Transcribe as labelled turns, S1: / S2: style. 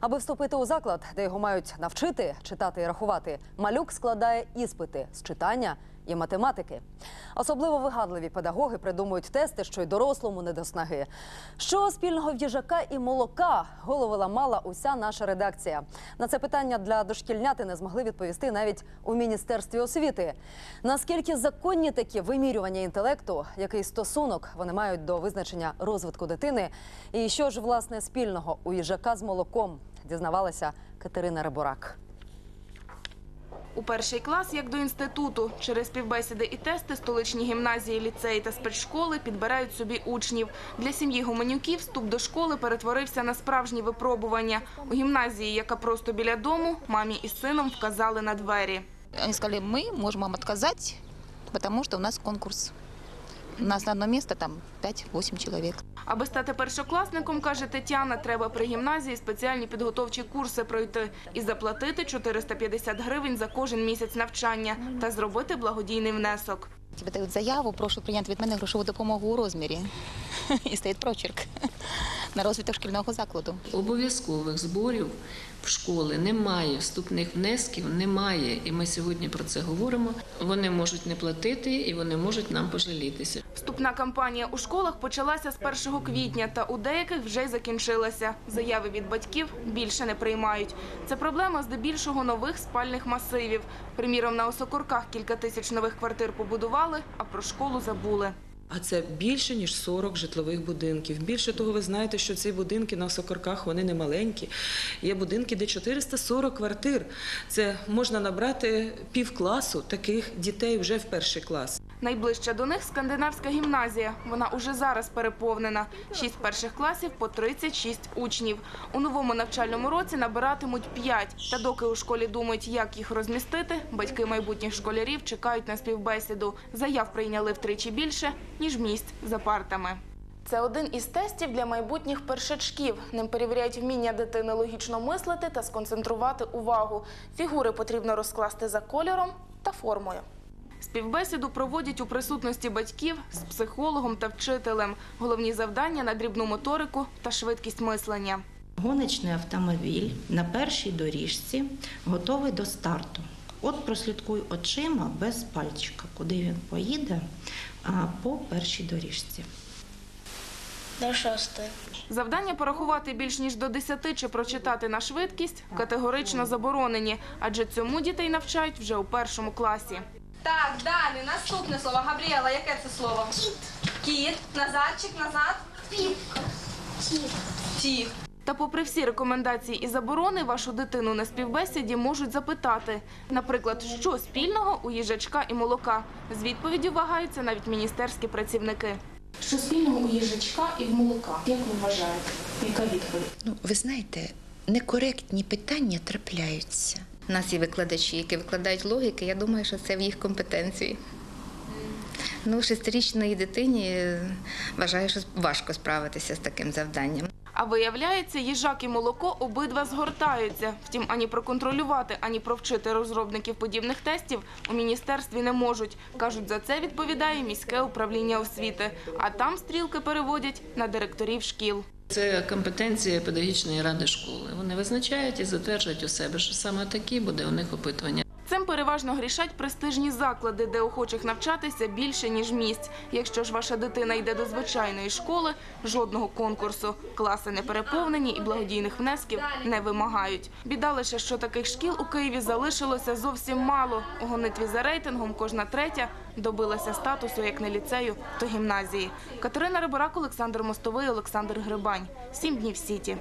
S1: Аби вступити у заклад, де його мають навчити читати і рахувати, малюк складає іспити з читання і математики. Особливо вигадливі педагоги придумують тести, що й дорослому не до снаги. Що спільного в їжака і молока голови ламала уся наша редакція. На це питання для дошкільняти не змогли відповісти навіть у міністерстві освіти. Наскільки законні такі вимірювання інтелекту, який стосунок вони мають до визначення розвитку дитини, і що ж власне спільного у їжака з молоком, дізнавалася Катерина Риборак.
S2: У перший клас, як до інституту, через півбесіди і тести столичні гімназії, ліцеї та спецшколи підбирають собі учнів. Для сім'ї гуменюків вступ до школи перетворився на справжні випробування. У гімназії, яка просто біля дому, мамі і сином вказали на двері.
S3: Вони сказали, ми можемо вам відказати, тому що у нас конкурс. У нас на одно місце там 5-8 чоловік.
S2: Аби стати першокласником, каже Тетяна, треба при гімназії спеціальні підготовчі курси пройти і заплатити 450 гривень за кожен місяць навчання та зробити благодійний внесок.
S3: Тебе дають заяву, прошу прийняти від мене грошову допомогу у розмірі. І стоїть прочерк на розвиток шкільного закладу.
S4: Обов'язкових зборів в школи немає, вступних внесків немає. І ми сьогодні про це говоримо. Вони можуть не платити і вони можуть нам пожалітися.
S2: Вступна кампанія у школах почалася з 1 квітня, та у деяких вже й закінчилася. Заяви від батьків більше не приймають. Це проблема здебільшого нових спальних масивів. Приміром, на Осокорках кілька тисяч нових квартир побудували, а про школу забули.
S5: А це більше ніж 40 житлових будинків. Більше того, ви знаєте, що ці будинки на Сокорках вони не маленькі. Є будинки, де 440 квартир. Це можна набрати півкласу таких дітей вже в перший клас.
S2: Найближча до них скандинавська гімназія. Вона уже зараз переповнена. Шість перших класів по 36 учнів. У новому навчальному році набиратимуть 5. Та доки у школі думають, як їх розмістити, батьки майбутніх школярів чекають на співбесіду. Заяв прийняли втричі більше, ніж місць за партами. Це один із тестів для майбутніх першачків. Ним перевіряють вміння дитини логічно мислити та сконцентрувати увагу. Фігури потрібно розкласти за кольором та формою. Співбесіду проводять у присутності батьків з психологом та вчителем. Головні завдання на дрібну моторику та швидкість мислення.
S6: Гоночний автомобіль на першій доріжці готовий до старту. От прослідкуй очима без пальчика, куди він поїде по першій доріжці.
S7: До шостої.
S2: Завдання порахувати більш ніж до 10 чи прочитати на швидкість категорично заборонені, адже цьому дітей навчають вже у першому класі.
S8: Так, далі. Наступне слово. Габріела, яке це слово? Кіт. Кіт. Назадчик, назад.
S7: Кіт.
S8: Тік.
S2: Та попри всі рекомендації і заборони, вашу дитину на співбесіді можуть запитати, наприклад, що спільного у їжачка і молока. З відповіддю вагаються навіть міністерські працівники. Що спільного у їжачка і в молока? Як ви вважаєте? Яка відповідь?
S9: Ну, ви знаєте, некоректні питання трапляються.
S3: У нас є викладачі, які викладають логіки. Я думаю, що це в їх компетенції. Ну, шестирічної дитині е, вважаю, що важко справитися з таким завданням.
S2: А виявляється, їжак і молоко обидва згортаються. Втім, ані проконтролювати, ані провчити розробників подібних тестів у міністерстві не можуть. Кажуть, за це відповідає міське управління освіти. А там стрілки переводять на директорів шкіл.
S4: Це компетенція педагогічної ради школи. Вони визначають і затверджують у себе, що саме такі буде у них опитування.
S2: Переважно грішать престижні заклади, де охочих навчатися більше ніж місць. Якщо ж ваша дитина йде до звичайної школи, жодного конкурсу, класи не переповнені і благодійних внесків не вимагають. Біда лише, що таких шкіл у Києві залишилося зовсім мало. У гонитві за рейтингом кожна третя добилася статусу як не ліцею, то гімназії. Катерина Риборак, Олександр Мостовий, Олександр Грибань. Сім днів сіті.